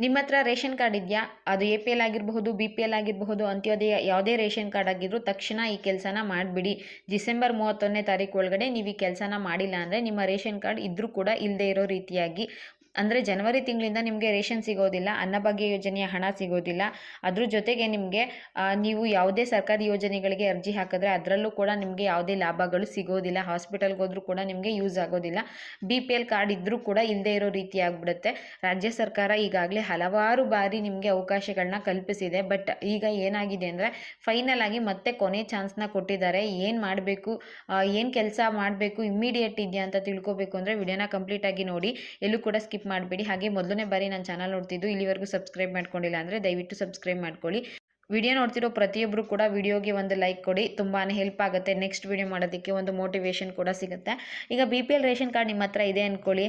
ನಿಮ್ಮ ಹತ್ರ ration card ಇದೆಯಾ? ಅದು ಎ ಪಿ ಎಲ್ ಆಗಿರಬಹುದು, ಬಿ ಪಿ ಎಲ್ ಆಗಿರಬಹುದು, ಅಂತ್ಯೋದಯ ಯಾವುದೇ ರೇಷನ್ ಕಾರ್ಡ್ ಆಗಿದ್ರು ತಕ್ಷಣ ಈ ಕೆಲಸನ ಮಾಡಿಬಿಡಿ. ಡಿಸೆಂಬರ್ ಮೂವತ್ತೊಂದನೇ ತಾರೀಕು ಒಳಗಡೆ ನೀವು ಈ ಕೆಲಸನ ಮಾಡಿಲ್ಲ ಅಂದರೆ ನಿಮ್ಮ ರೇಷನ್ ಕಾರ್ಡ್ ಇದ್ದರೂ ಕೂಡ ಇಲ್ಲದೆ ಇರೋ ರೀತಿಯಾಗಿ ಅಂದರೆ ಜನವರಿ ತಿಂಗಳಿಂದ ನಿಮಗೆ ರೇಷನ್ ಸಿಗೋದಿಲ್ಲ, ಅನ್ನಭಾಗ್ಯ ಯೋಜನೆಯ ಹಣ ಸಿಗೋದಿಲ್ಲ. ಅದ್ರ ಜೊತೆಗೆ ನಿಮಗೆ ನೀವು ಯಾವುದೇ ಸರ್ಕಾರಿ ಯೋಜನೆಗಳಿಗೆ ಅರ್ಜಿ ಹಾಕಿದ್ರೆ ಅದರಲ್ಲೂ ಕೂಡ ನಿಮಗೆ ಯಾವುದೇ ಲಾಭಗಳು ಸಿಗೋದಿಲ್ಲ. ಹಾಸ್ಪಿಟಲ್ಗೆ ಹೋದ್ರೂ ಕೂಡ ನಿಮಗೆ ಯೂಸ್ ಆಗೋದಿಲ್ಲ. ಬಿ ಪಿ ಎಲ್ ಕಾರ್ಡ್ ಇದ್ದರೂ ಕೂಡ ಇಲ್ಲದೆ ಇರೋ ರೀತಿ ಆಗಿಬಿಡುತ್ತೆ. ರಾಜ್ಯ ಸರ್ಕಾರ ಈಗಾಗಲೇ ಹಲವಾರು ಬಾರಿ ನಿಮಗೆ ಅವಕಾಶಗಳನ್ನ ಕಲ್ಪಿಸಿದೆ. ಬಟ್ ಈಗ ಏನಾಗಿದೆ ಅಂದರೆ, ಫೈನಲ್ ಆಗಿ ಮತ್ತೆ ಕೊನೆ ಚಾನ್ಸ್ನ ಕೊಟ್ಟಿದ್ದಾರೆ. ಏನು ಮಾಡಬೇಕು ಏನು ಕೆಲಸ ಮಾಡಬೇಕು, ಇಮ್ಮಿಡಿಯೇಟ್ ಇದೆಯಾ ಅಂತ ತಿಳ್ಕೊಬೇಕು ಅಂದರೆ ವಿಡಿಯೋನ ಕಂಪ್ಲೀಟಾಗಿ ನೋಡಿ. ಎಲ್ಲೂ ಕೂಡ ಸ್ಕಿಪ್ ಮಾಡಬೇಡಿ. ಹಾಗೆ ಮೊದಲನೇ ಬಾರಿ ನಾನು ಚಾನಲ್ ನೋಡ್ತಿದ್ದು ಇಲ್ಲಿವರೆಗೂ ಸಬ್ಸ್ಕ್ರೈಬ್ ಮಾಡ್ಕೊಂಡಿಲ್ಲ ಅಂದರೆ ದಯವಿಟ್ಟು ಸಬ್ಸ್ಕ್ರೈಬ್ ಮಾಡ್ಕೊಳ್ಳಿ. ವಿಡಿಯೋ ನೋಡ್ತಿರೋ ಪ್ರತಿಯೊಬ್ಬರು ಕೂಡ ವಿಡಿಯೋಗೆ ಒಂದು ಲೈಕ್ ಕೊಡಿ ತುಂಬಾ ಹೆಲ್ಪ್ ಆಗುತ್ತೆ. ನೆಕ್ಸ್ಟ್ ವಿಡಿಯೋ ಮಾಡೋದಕ್ಕೆ ಒಂದು ಮೋಟಿವೇಶನ್ ಕೂಡ ಸಿಗುತ್ತೆ. ಈಗ B P L ration card ನಿಮ್ಮ ಹತ್ರ ಇದೆ ಅಂದ್ಕೊಳ್ಳಿ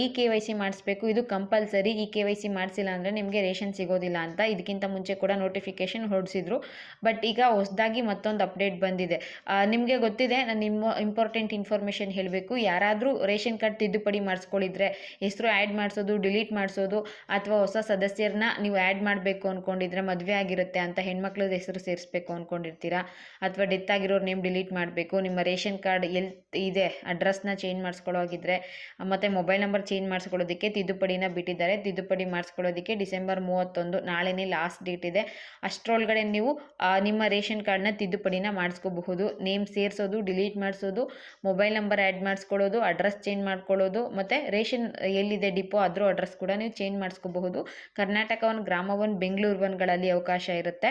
ಈ ಕೆ ವೈ ಸಿ ಮಾಡಿಸ್ಬೇಕು. ಇದು ಕಂಪಲ್ಸರಿ ಈ ಕೆ ವೈ ಸಿ ಮಾಡಿಸಿಲ್ಲ ಅಂದರೆ ನಿಮಗೆ ರೇಷನ್ ಸಿಗೋದಿಲ್ಲ ಅಂತ ಇದಕ್ಕಿಂತ ಮುಂಚೆ ಕೂಡ ನೋಟಿಫಿಕೇಶನ್ ಹೊರಡಿಸಿದ್ರು ಬಟ್ ಈಗ ಹೊಸದಾಗಿ ಮತ್ತೊಂದು ಅಪ್ಡೇಟ್ ಬಂದಿದೆ. ನಿಮಗೆ ಗೊತ್ತಿದೆ, ನಾನು ನಿಮ್ಮ ಇಂಪಾರ್ಟೆಂಟ್ ಇನ್ಫಾರ್ಮೇಷನ್ ಹೇಳಬೇಕು. ಯಾರಾದರೂ ರೇಷನ್ ಕಾರ್ಡ್ ತಿದ್ದುಪಡಿ ಮಾಡಿಸ್ಕೊಳ್ಳಿದ್ರೆ ಹೆಸರು ಆ್ಯಡ್ ಮಾಡಿಸೋದು ಡಿಲೀಟ್ ಮಾಡಿಸೋದು, ಅಥವಾ ಹೊಸ ಸದಸ್ಯರನ್ನ ನೀವು ಆ್ಯಡ್ ಮಾಡಬೇಕು ಅಂದ್ಕೊಂಡಿದ್ರೆ ಮದುವೆ ಆಗಿರುತ್ತೆ ಅಂತ ಹೆಣ್ಮಕ್ಳದ ಹೆಸರು ಸೇರಿಸ್ಬೇಕು ಅಂದ್ಕೊಂಡಿರ್ತೀರಾ ಅಥವಾ ಡೆತ್ ಆಗಿರೋರು ನೇಮ್ ಡಿಲೀಟ್ ಮಾಡಬೇಕು, ನಿಮ್ಮ ರೇಷನ್ ಕಾರ್ಡ್ ಎಲ್ ಇದೆ ಅಡ್ರೆಸ್ನ ಚೇಂಜ್ ಮಾಡಿಸ್ಕೊಳ್ಳೋಗಿದ್ರೆ ಮತ್ತು ಮೊಬೈಲ್ ನಂಬರ್ ಚೇಂಜ್ ಮಾಡಿಸ್ಕೊಳ್ಳೋದಕ್ಕೆ ತಿದ್ದುಪಡಿನ ಬಿಟ್ಟಿದ್ದಾರೆ. ತಿದ್ದುಪಡಿ ಮಾಡಿಸ್ಕೊಳ್ಳೋದಕ್ಕೆ ಡಿಸೆಂಬರ್ ಮೂವತ್ತೊಂದು, ನಾಳೆನೇ ಲಾಸ್ಟ್ ಡೇಟ್ ಇದೆ. ಅಷ್ಟರೊಳಗಡೆ ನೀವು ನಿಮ್ಮ ರೇಷನ್ ಕಾರ್ಡ್ನ ತಿದ್ದುಪಡಿನ ಮಾಡಿಸ್ಕೋಬಹುದು. ನೇಮ್ ಸೇರಿಸೋದು ಡಿಲೀಟ್ ಮಾಡಿಸೋದು ಮೊಬೈಲ್ ನಂಬರ್ ಆ್ಯಡ್ ಮಾಡಿಸ್ಕೊಳ್ಳೋದು ಅಡ್ರೆಸ್ ಚೇಂಜ್ ಮಾಡ್ಕೊಳ್ಳೋದು, ಮತ್ತು ರೇಷನ್ ಎಲ್ಲಿದೆ ಡಿಪೋ ಅದ್ರ ಅಡ್ರೆಸ್ ಕೂಡ ನೀವು ಚೇಂಜ್ ಮಾಡಿಸ್ಕೋಬಹುದು. ಕರ್ನಾಟಕ ಒನ್ ಗ್ರಾಮ ಒನ್ ಬೆಂಗಳೂರು ಒನ್ಗಳಲ್ಲಿ ಅವಕಾಶ ಇರುತ್ತೆ.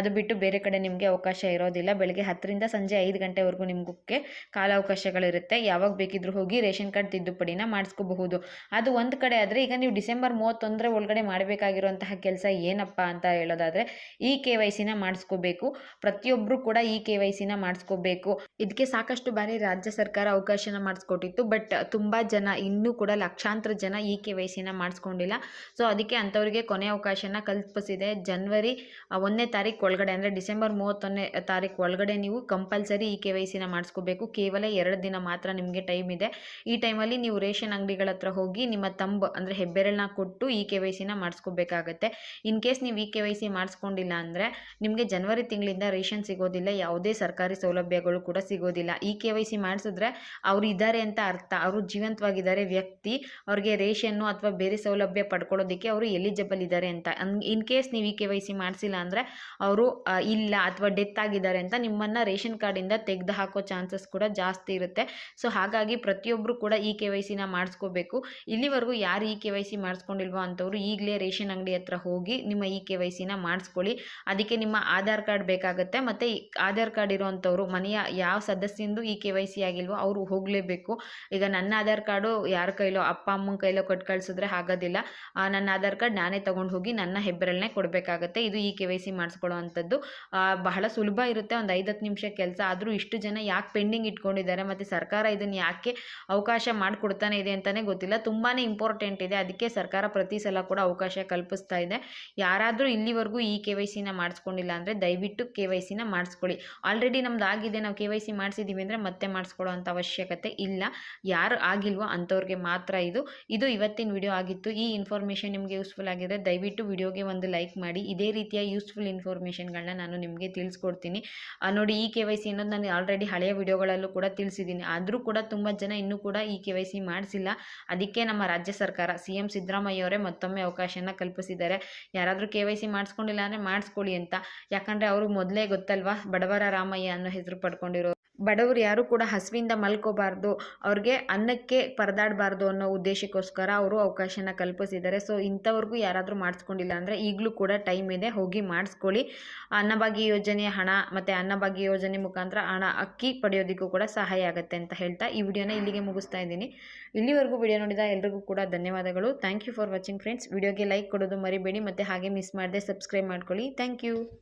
ಅದು ಬಿಟ್ಟು ಬೇರೆ ಕಡೆ ನಿಮಗೆ ಅವಕಾಶ ಇರೋದಿಲ್ಲ. ಬೆಳಗ್ಗೆ ಹತ್ತರಿಂದ ಸಂಜೆ ಐದು ಗಂಟೆವರೆಗೂ ನಿಮಗೆ ಕಾಲಾವಕಾಶಗಳಿರುತ್ತೆ. ಯಾವಾಗ ಬೇಕಿದ್ರೂ ಹೋಗಿ ರೇಷನ್ ಕಾರ್ಡ್ ತಿದ್ದುಪಡಿನ ಮಾಡಿಸ್ಕೋಬಹುದು. ಅದು ಒಂದು ಕಡೆ ಆದರೆ ಈಗ ನೀವು ಡಿಸೆಂಬರ್ ಮೂವತ್ತೊಂದರ ಒಳಗಡೆ ಮಾಡಬೇಕಾಗಿರುವಂತಹ ಕೆಲಸ ಏನಪ್ಪ ಅಂತ ಹೇಳೋದಾದರೆ ಈ ಕೆ ವೈ ಸಿನ ಮಾಡಿಸ್ಕೋಬೇಕು. ಪ್ರತಿಯೊಬ್ಬರು ಕೂಡ ಈ ಕೆ ವೈ ಸಿನ ಮಾಡಿಸ್ಕೋಬೇಕು. ಇದಕ್ಕೆ ಸಾಕಷ್ಟು ಬಾರಿ ರಾಜ್ಯ ಸರ್ಕಾರ ಅವಕಾಶನ ಮಾಡಿಸ್ಕೊಟ್ಟಿತ್ತು. ಬಟ್ ತುಂಬ ಜನ, ಇನ್ನೂ ಕೂಡ ಲಕ್ಷಾಂತರ ಜನ ಈ ಕೆ ವೈ ಸಿನ ಮಾಡಿಸ್ಕೊಂಡಿಲ್ಲ. ಸೊ ಅದಕ್ಕೆ ಅಂಥವರಿಗೆ ಕೊನೆ ಅವಕಾಶನ ಕಲ್ಪಿಸಿದೆ. ಜನ್ವರಿ ಒಂದನೇ ತಾರೀಕು ಒಳಗಡೆ ಅಂದರೆ ಡಿಸೆಂಬರ್ ಮೂವತ್ತೊಂದನೇ ತಾರೀಕು ಒಳಗಡೆ ನೀವು ಕಂಪಲ್ಸರಿ ಈ ಕೆ ವೈ ಸಿನ ಮಾಡಿಸ್ಕೋಬೇಕು. ಕೇವಲ ಎರಡು ದಿನ ಮಾತ್ರ ನಿಮಗೆ ಟೈಮ್ ಇದೆ. ಈ ಟೈಮಲ್ಲಿ ನೀವು ರೇಷನ್ ಅಂಗಡಿಗಳ ಹತ್ರ ಹೋಗಿ ನಿಮ್ಮ ತಂಬ್ ಅಂದರೆ ಹೆಬ್ಬೆರಳನ್ನ ಕೊಟ್ಟು ಈ ಕೆ ವೈ ಸಿನ ಮಾಡಿಸ್ಕೋಬೇಕಾಗತ್ತೆ. ಇನ್ ಕೇಸ್ ನೀವು ಇ ಕೆ ವೈ ಸಿ ಮಾಡಿಸ್ಕೊಂಡಿಲ್ಲ ಅಂದರೆ ನಿಮಗೆ ಜನವರಿ ತಿಂಗಳಿಂದ ರೇಷನ್ ಸಿಗೋದಿಲ್ಲ, ಯಾವುದೇ ಸರ್ಕಾರಿ ಸೌಲಭ್ಯಗಳು ಕೂಡ ಸಿಗೋದಿಲ್ಲ. ಇ ಕೆ ವೈ ಸಿ ಮಾಡಿಸಿದ್ರೆ ಅವರು ಇದ್ದಾರೆ ಅಂತ ಅರ್ಥ. ಅವರು ಜೀವಂತವಾಗಿದ್ದಾರೆ ವ್ಯಕ್ತಿ, ಅವ್ರಿಗೆ ರೇಷನ್ನು ಅಥವಾ ಬೇರೆ ಸೌಲಭ್ಯ ಪಡ್ಕೊಳ್ಳೋದಕ್ಕೆ ಅವರು ಎಲಿಜಿಬಲ್ ಇದ್ದಾರೆ ಅಂತ. ಇನ್ ಕೇಸ್ ನೀವು ಇ ಕೆ ವೈ ಸಿ ಮಾಡಿಸಿಲ್ಲ ಅಂದರೆ ಇಲ್ಲ ಅಥವಾ ಡೆತ್ ಆಗಿದ್ದಾರೆ ಅಂತ ನಿಮ್ಮನ್ನು ರೇಷನ್ ಕಾರ್ಡಿಂದ ತೆಗೆದು ಹಾಕೋ ಚಾನ್ಸಸ್ ಕೂಡ ಜಾಸ್ತಿ ಇರುತ್ತೆ. ಸೊ, ಹಾಗಾಗಿ ಪ್ರತಿಯೊಬ್ಬರು ಕೂಡ ಈ ಕೆ ವೈ ಸಿನ ಮಾಡಿಸ್ಕೋಬೇಕು. ಇಲ್ಲಿವರೆಗೂ ಯಾರು ಈ ಕೆ ವೈ ಸಿ ಮಾಡಿಸ್ಕೊಂಡಿಲ್ವೋ ಅಂಥವ್ರು ಈಗಲೇ ರೇಷನ್ ಅಂಗಡಿ ಹತ್ರ ಹೋಗಿ ನಿಮ್ಮ ಈ ಕೆ ವೈ ಸಿನ ಮಾಡಿಸ್ಕೊಳ್ಳಿ. ಅದಕ್ಕೆ ನಿಮ್ಮ ಆಧಾರ್ ಕಾರ್ಡ್ ಬೇಕಾಗುತ್ತೆ ಮತ್ತು ಆಧಾರ್ ಕಾರ್ಡ್ ಇರೋವಂಥವ್ರು ಮನೆಯ ಯಾವ ಸದಸ್ಯಂದು ಈ ಕೆ ವೈ ಸಿ ಆಗಿಲ್ವೋ ಅವರು ಹೋಗಲೇಬೇಕು. ಈಗ ನನ್ನ ಆಧಾರ್ ಕಾರ್ಡು ಯಾರ ಕೈಲೋ, ಅಪ್ಪ ಅಮ್ಮನ ಕೈಲೋ ಕೊಟ್ಟು ಕಳಿಸಿದ್ರೆ ಆಗೋದಿಲ್ಲ ನನ್ನ ಆಧಾರ್ ಕಾರ್ಡ್ ನಾನೇ ತೊಗೊಂಡು ಹೋಗಿ ನನ್ನ ಹೆಬ್ಬೆರಳನ್ನೇ ಕೊಡಬೇಕಾಗತ್ತೆ. ಇದು ಈ ಕೆ ವೈ ಸಿ ಮಾಡಿಸ್ಕೊಳ್ಳೋ ಅಂಥದ್ದು ಬಹಳ ಸುಲಭ ಇರುತ್ತೆ. ಒಂದು ಐದು ಹತ್ತು ನಿಮಿಷ ಕೆಲಸ ಆದರೂ ಇಷ್ಟು ಜನ ಯಾಕೆ ಪೆಂಡಿಂಗ್ ಇಟ್ಕೊಂಡಿದ್ದಾರೆ ಮತ್ತು ಸರ್ಕಾರ ಇದನ್ನು ಯಾಕೆ ಅವಕಾಶ ಮಾಡಿಕೊಡ್ತಾನೆ ಇದೆ ಅಂತಲೇ ಗೊತ್ತಿಲ್ಲ. ತುಂಬಾ ಇಂಪಾರ್ಟೆಂಟ್ ಇದೆ. ಅದಕ್ಕೆ ಸರ್ಕಾರ ಪ್ರತಿ ಸಲ ಕೂಡ ಅವಕಾಶ ಕಲ್ಪಿಸ್ತಾ ಇದೆ. ಯಾರಾದರೂ ಇಲ್ಲಿವರೆಗೂ ಈ ಕೆ ವೈ ಸಿನ ಮಾಡಿಸ್ಕೊಂಡಿಲ್ಲ ಅಂದರೆ ದಯವಿಟ್ಟು ಕೆ ವೈ ಸಿನ ಮಾಡಿಸ್ಕೊಳ್ಳಿ. ಆಲ್ರೆಡಿ ನಮ್ದು ಆಗಿದೆ ನಾವು ಕೆ ವೈ ಸಿ ಮಾಡಿಸಿದ್ದೀವಿ ಅಂದರೆ ಮತ್ತೆ ಮಾಡಿಸ್ಕೊಳ್ಳೋ ಅಂಥ ಅವಶ್ಯಕತೆ ಇಲ್ಲ. ಯಾರು ಆಗಿಲ್ವೋ ಅಂಥವ್ರಿಗೆ ಮಾತ್ರ ಇದು. ಇದು ಇವತ್ತಿನ ವಿಡಿಯೋ ಆಗಿತ್ತು. ಈ ಇನ್ಫಾರ್ಮೇಷನ್ ನಿಮಗೆ ಯೂಸ್ಫುಲ್ ಆಗಿದ್ರೆ ದಯವಿಟ್ಟು ವಿಡಿಯೋಗೆ ಒಂದು ಲೈಕ್ ಮಾಡಿ. ಇದೇ ರೀತಿಯ ಯೂಸ್ಫುಲ್ ಇನ್ಫಾರ್ಮೇಷನ್ಗಳನ್ನ ನಾನು ನಿಮಗೆ ತಿಳಿಸ್ಕೊಡ್ತೀನಿ. ನೋಡಿ ಈ ಕೆ ವೈ ಸಿ ಅನ್ನೋದು ನಾನು ಆಲ್ರೆಡಿ ಹಳೆಯ ವಿಡಿಯೋಗಳಲ್ಲೂ ಕೂಡ ತಿಳಿಸಿದ್ದೀನಿ. ಆದರೂ ಕೂಡ ತುಂಬ ಜನ ಇನ್ನೂ ಕೂಡ ಈ ಕೆ ವೈ ಸಿ ಮಾಡಿಸಿಲ್ಲ. ಅದಕ್ಕೆ ನಮ್ಮ ರಾಜ್ಯ ಸರ್ಕಾರ, ಸಿ ಎಂ ಸಿದ್ದರಾಮಯ್ಯ ಅವರೇ ಮತ್ತೊಮ್ಮೆ ಅವಕಾಶನ ಕಲ್ಪಿಸಿದ್ದಾರೆ. ಯಾರಾದರೂ ಕೆ ವೈ ಸಿ ಮಾಡಿಸ್ಕೊಂಡಿಲ್ಲ ಅಂದರೆ ಮಾಡಿಸ್ಕೊಳ್ಳಿ ಅಂತ. ಯಾಕಂದರೆ ಅವರು ಮೊದಲೇ ಗೊತ್ತಲ್ವಾ? ಬಡವರ ರಾಮಯ್ಯ ಅನ್ನೋ ಹೆಸರು ಪಡ್ಕೊಂಡಿರೋ ಬಡವರು ಯಾರು ಕೂಡ ಹಸಿವಿಂದ ಮಲ್ಕೋಬಾರ್ದು. ಅವ್ರಿಗೆ ಅನ್ನಕ್ಕೆ ಪರದಾಡಬಾರ್ದು ಅನ್ನೋ ಉದ್ದೇಶಕ್ಕೋಸ್ಕರ ಅವರು ಅವಕಾಶನ ಕಲ್ಪಿಸಿದ್ದಾರೆ. ಸೊ ಇಂಥವ್ರಿಗೂ ಯಾರಾದರೂ ಮಾಡಿಸ್ಕೊಂಡಿಲ್ಲ ಅಂದರೆ ಈಗಲೂ ಕೂಡ ಟೈಮ್ ಇದೆ, ಹೋಗಿ ಮಾಡಿಸ್ಕೊಳ್ಳಿ. ಅನ್ನಭಾಗ್ಯ ಯೋಜನೆಯ ಹಣ ಮತ್ತು ಅನ್ನಭಾಗ್ಯ ಯೋಜನೆ ಮುಖಾಂತರ ಹಣ ಅಕ್ಕಿ ಪಡೆಯೋದಕ್ಕೂ ಕೂಡ ಸಹಾಯ ಆಗುತ್ತೆ ಅಂತ ಹೇಳ್ತಾ ಈ ವಿಡಿಯೋನ ಇಲ್ಲಿಗೆ ಮುಗಿಸ್ತಾ ಇದ್ದೀನಿ. ಇಲ್ಲಿವರೆಗೂ ವಿಡಿಯೋ ನೋಡಿದ ಎಲ್ರಿಗೂ ಕೂಡ ಧನ್ಯವಾದಗಳು. Thank you for watching friends ವಿಡಿಯೋಗೆ ಲೈಕ್ ಕೊಡೋದು ಮರಿಬೇಡಿ, ಮತ್ತು ಹಾಗೆ ಮಿಸ್ ಮಾಡದೆ ಸಬ್ಸ್ಕ್ರೈಬ್ ಮಾಡ್ಕೊಳ್ಳಿ. Thank you